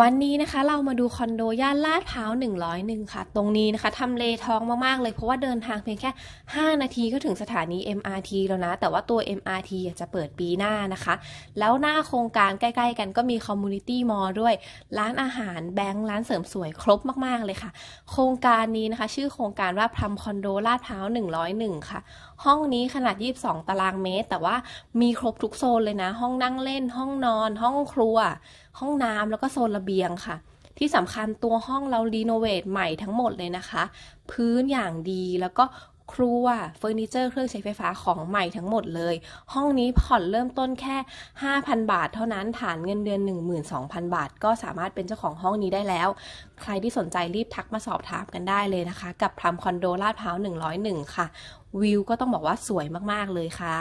วันนี้นะคะเรามาดูคอนโดย่านลาดพร้าว 101 ค่ะ ตรงนี้นะคะทำเลทองมากๆเลยเพราะว่าเดินทางเพียงแค่ 5 นาทีก็ถึงสถานี MRT แล้วนะ แต่ว่าตัว MRT อยากจะเปิดปีหน้านะคะ แล้วหน้าโครงการใกล้ๆกันก็มีคอมมูนิตี้มอลล์ด้วย ร้านอาหารแบงค์ร้านเสริมสวยครบมากๆเลยค่ะ โครงการนี้นะคะ ชื่อโครงการว่าพรมคอนโดลาดพร้าว 101 ค่ะ ห้องนี้ขนาด 22 ตารางเมตร แต่ว่ามีครบทุกโซนเลยนะ ห้องนั่งเล่น ห้องนอน ห้องครัว ห้องน้ำแล้วก็โซนระเบียงค่ะ ที่สำคัญตัวห้องเรารีโนเวทใหม่ทั้งหมดเลยนะคะ พื้นอย่างดีแล้วก็ครัวเฟอร์นิเจอร์เครื่องใช้ไฟฟ้าของใหม่ทั้งหมดเลย ห้องนี้ผ่อนเริ่มต้นแค่ 5,000 บาท เท่านั้นฐานเงินเดือน 12,000 บาท ก็สามารถเป็นเจ้าของห้องนี้ได้แล้ว ใครที่สนใจรีบทักมาสอบถามกันได้เลยนะคะ กับพรามคอนโดลาดพร้าว 101 ค่ะ วิวก็ต้องบอกว่าสวยมาก ๆ เลยค่ะ